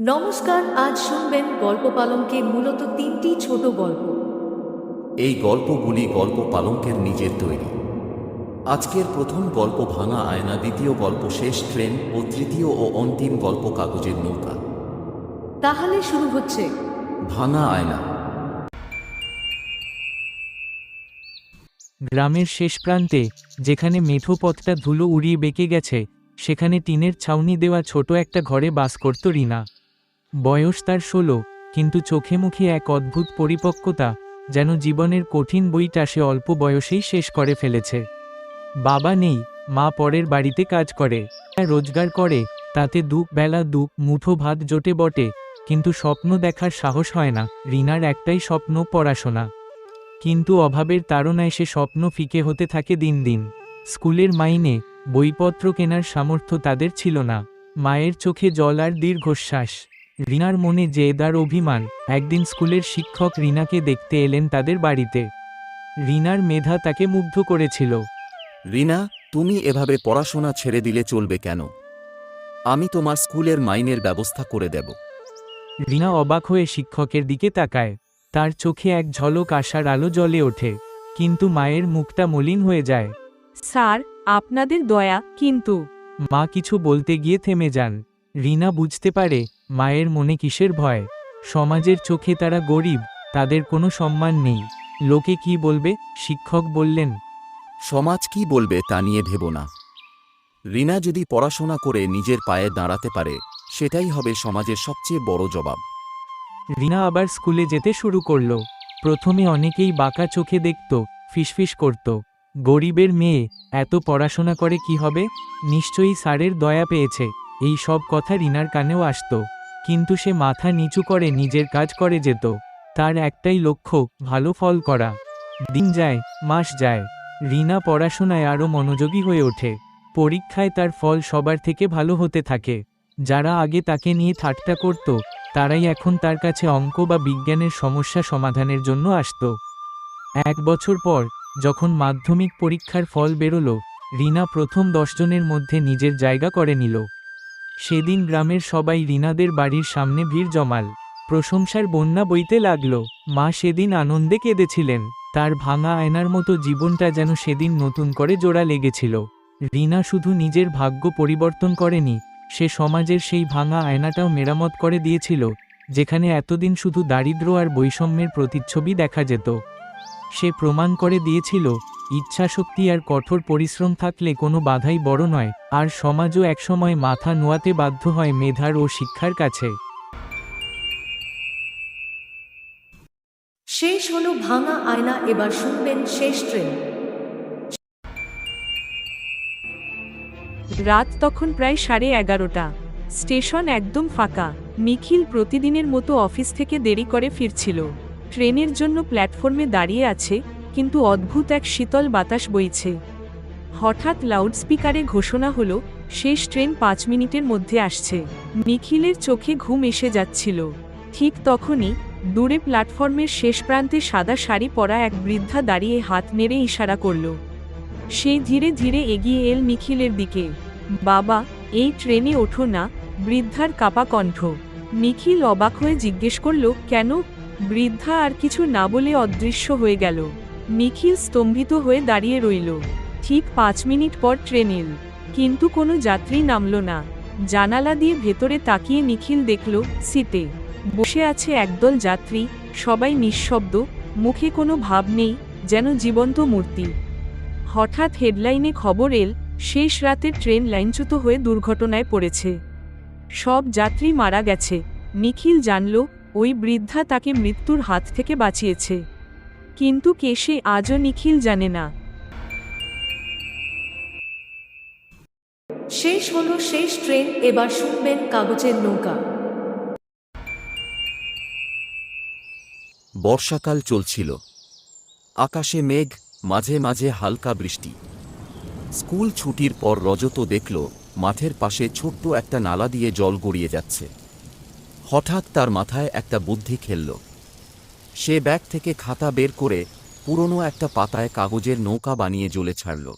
নমস্কার আজ শুনবেন গল্প পালঙ্কে মূলত তিনটি ছোট গল্প। এই গল্পগুলি গল্প পালঙ্কের নিজের তৈরি। আজকের প্রথম গল্প ভাঙা আয়না দ্বিতীয় গল্প শেষ ট্রেন ও তৃতীয় ও অন্তিম গল্প কাগজের নৌকা। তাহলে শুরু হচ্ছে। ভাঙা আয়না। গ্রামের শেষ প্রান্তে যেখানে মেঠো পথটা ধুলো উড়িয়ে বেঁকে গেছে সেখানে টিনের ছাউনি দেওয়া ছোট একটা ঘরে বাস করত রিনা। বয়স তার ষোলো, কিন্তু চোখে মুখে এক অদ্ভুত পরিপক্কতা যেন জীবনের কঠিন বইটা সে অল্প বয়সেই শেষ করে ফেলেছে। বাবা নেই, মা পরের বাড়িতে কাজ করে রোজগার করে, তাতে দু বেলা দু মুঠো ভাত জোটে বটে, কিন্তু স্বপ্ন দেখার সাহস হয় না, রিনার একটাই স্বপ্ন পড়াশোনা। কিন্তু অভাবের তাড়নায় সে স্বপ্ন ফিকে হতে থাকে দিন দিন। স্কুলের মাইনে, বইপত্র কেনার সামর্থ্য তাদের ছিল না, মায়ের চোখে জল আর দীর্ঘশ্বাস। রিনার মনে জেদার অভিমান। একদিন স্কুলের শিক্ষক রিনাকে দেখতে এলেন তাদের বাড়িতে। রিনার মেধা তাকে মুগ্ধ করেছিল। রিনা তুমি এভাবে পড়াশোনা ছেড়ে দিলে চলবে কেন? আমি তোমার স্কুলের মাইনের ব্যবস্থা করে দেব। রিনা অবাক হয়ে শিক্ষকের দিকে তাকায়। তার চোখে এক ঝলক আশার আলো জ্বলে ওঠে কিন্তু মায়ের মুখটা মলিন হয়ে যায়। স্যার আপনাদের দয়া কিন্তু। মা কিছু বলতে গিয়ে থেমে যান। রিনা বুঝতে পারে মায়ের মনে কিসের ভয়? সমাজের চোখে তারা গরিব তাদের কোনো সম্মান নেই। লোকে কি বলবে? শিক্ষক বললেন সমাজ কি বলবে তা নিয়ে ভেব না। রিনা যদি পড়াশোনা করে নিজের পায়ে দাঁড়াতে পারে সেটাই হবে সমাজের সবচেয়ে বড় জবাব। রিনা আবার স্কুলে যেতে শুরু করল। প্রথমে অনেকেই বাঁকা চোখে দেখত ফিসফিস করত। গরিবের মেয়ে এত পড়াশোনা করে কি হবে? নিশ্চয়ই স্যারের দয়া পেয়েছে। এই সব কথা রিনার কানেও আসত। কিন্তু সে মাথা নিচু করে নিজের কাজ করে যেত। তার একটাই লক্ষ্য, ভালো ফল করা। দিন যায়, মাস যায়। রিনা পড়াশোনায় আরও মনোযোগী হয়ে ওঠে। পরীক্ষায় তার ফল সবার থেকে ভালো হতে থাকে। যারা আগে তাকে নিয়ে ঠাট্টা করত, তারাই এখন তার কাছে অঙ্ক বা বিজ্ঞানের সমস্যা সমাধানের জন্য আসত। এক বছর পর, যখন মাধ্যমিক পরীক্ষার ফল বেরোলো, রিনা প্রথম দশজনের মধ্যে নিজের জায়গা করে নিল। সেদিন গ্রামের সবাই রিনাদের বাড়ির সামনে ভিড় জমাল। প্রশংসার বন্যা বইতে লাগল, মা সেদিন আনন্দে কেঁদেছিলেন, তার ভাঙা আয়নার মতো জীবনটা যেন সেদিন নতুন করে জোড়া লেগেছিল। রিনা শুধু নিজের ভাগ্য পরিবর্তন করেনি, সে সমাজের সেই ভাঙা আয়নাটাও মেরামত করে দিয়েছিল, যেখানে এতদিন শুধু দারিদ্র্য আর বৈষম্যের প্রতিচ্ছবি দেখা যেত। সে প্রমাণ করে দিয়েছিল ইচ্ছাশক্তি আর কঠোর পরিশ্রম থাকলে কোনো বাধাই বড় নয় আর সমাজও একসময় মাথা নোয়াতে বাধ্য হয় মেধার ও শিক্ষার কাছে। শেষ হলো ভাঙা আয়না এবার শুনবেন শেষ ট্রেন। রাত তখন প্রায় সাড়ে এগারোটা। স্টেশন একদম ফাঁকা। নিখিল প্রতিদিনের মতো অফিস থেকে দেরি করে ফিরছিল। ট্রেনের জন্য প্ল্যাটফর্মে দাঁড়িয়ে আছে কিন্তু অদ্ভুত এক শীতল বাতাস বইছে। হঠাৎ লাউডস্পিকারে ঘোষণা হলো, শেষ ট্রেন পাঁচ মিনিটের মধ্যে আসছে। নিখিলের চোখে ঘুম এসে যাচ্ছিল। ঠিক তখনই দূরে প্ল্যাটফর্মের শেষ প্রান্তে সাদা শাড়ি পরা এক বৃদ্ধা দাঁড়িয়ে হাত নেড়ে ইশারা করল। সে ধীরে ধীরে এগিয়ে এল নিখিলের দিকে। বাবা, এই ট্রেনে ওঠো না, বৃদ্ধার কাপা কণ্ঠ। নিখিল অবাক হয়ে জিজ্ঞেস করল, কেন? বৃদ্ধা আর কিছু না বলে অদৃশ্য হয়ে গেল। নিখিল স্তম্ভিত হয়ে দাঁড়িয়ে রইল। ঠিক পাঁচ মিনিট পর ট্রেন এল। কিন্তু কোনো যাত্রী নামল না। জানালা দিয়ে ভেতরে তাকিয়ে নিখিল দেখল, সিটে। বসে আছে একদল যাত্রী, সবাই নিঃশব্দ, মুখে কোনো ভাব নেই, যেন জীবন্ত মূর্তি। হঠাৎ হেডলাইনে খবর এল, শেষ রাতে ট্রেন লাইনচ্যুত হয়ে দুর্ঘটনায় পড়েছে। সব যাত্রী মারা গেছে। নিখিল জানল, ওই বৃদ্ধা তাকে মৃত্যুর হাত থেকে বাঁচিয়েছে। কিন্তু কে সে আজও নিখিল জানে না। শেষ হলো শেষ ট্রেন এবার শুনবেন কাগজের নৌকা। বর্ষাকাল চলছিল। আকাশে মেঘ মাঝে মাঝে হালকা বৃষ্টি। স্কুল ছুটির পর রজত দেখল মাঠের পাশে ছোট্ট একটা নালা দিয়ে জল গড়িয়ে যাচ্ছে। হঠাৎ তার মাথায় একটা বুদ্ধি খেলল। সে ব্যাগ থেকে খাতা বের করে পুরনো একটা পাতায় কাগজের নৌকা বানিয়ে জ্বলে ছাড়ল।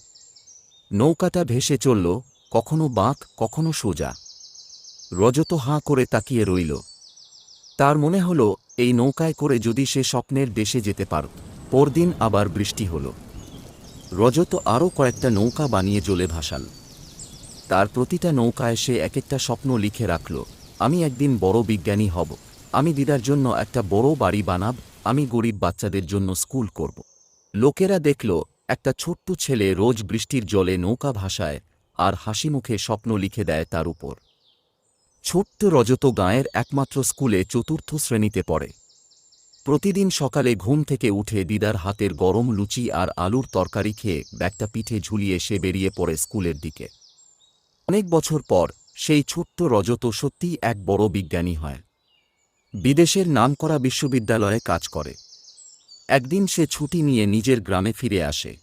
নৌকাটা ভেসে চলল, কখনো বাঁক, কখনো সোজা। রজত হাঁ করে তাকিয়ে রইল। তার মনে হল, এই নৌকায় করে যদি সে স্বপ্নের দেশে যেতে পার, পরদিন আবার বৃষ্টি হল। রজত আরও কয়েকটা নৌকা বানিয়ে জ্বলে ভাসাল। তার প্রতিটা নৌকায় সে এক একটা স্বপ্ন লিখে রাখল, আমি একদিন বড় বিজ্ঞানী হব। আমি দিদার জন্য একটা বড় বাড়ি বানাব, আমি গরিব বাচ্চাদের জন্য স্কুল করব। লোকেরা দেখল, একটা ছোট্ট ছেলে রোজ বৃষ্টির জলে নৌকা ভাসায় আর হাসি মুখে স্বপ্ন লিখে দেয় তার উপর। ছোট্ট রজত গাঁয়ের একমাত্র স্কুলে চতুর্থ শ্রেণীতে পড়ে। প্রতিদিন সকালে ঘুম থেকে উঠে দিদার হাতের গরম লুচি আর আলুর তরকারি খেয়ে ব্যাগটা পিঠে ঝুলিয়ে সে বেরিয়ে পড়ে স্কুলের দিকে। অনেক বছর পর সেই ছোট্ট রজত সত্যিই এক বড় বিজ্ঞানী হয়। বিদেশের নামকরা বিশ্ববিদ্যালয়ে কাজ করে। একদিন সে ছুটি নিয়ে নিজের গ্রামে ফিরে আসে।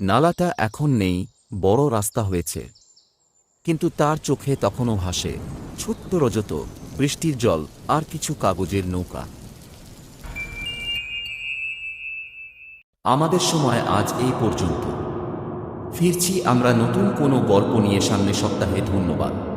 নালাটা এখন নেই, বড় রাস্তা হয়েছে। কিন্তু তার চোখে তখনও ভাসে ছোট্ট রজত, বৃষ্টির জল আর কিছু কাগজের নৌকা। আমাদের সময় আজ এই পর্যন্ত। ফিরছি আমরা নতুন কোনো গল্প নিয়ে সামনে সপ্তাহে, ধন্যবাদ।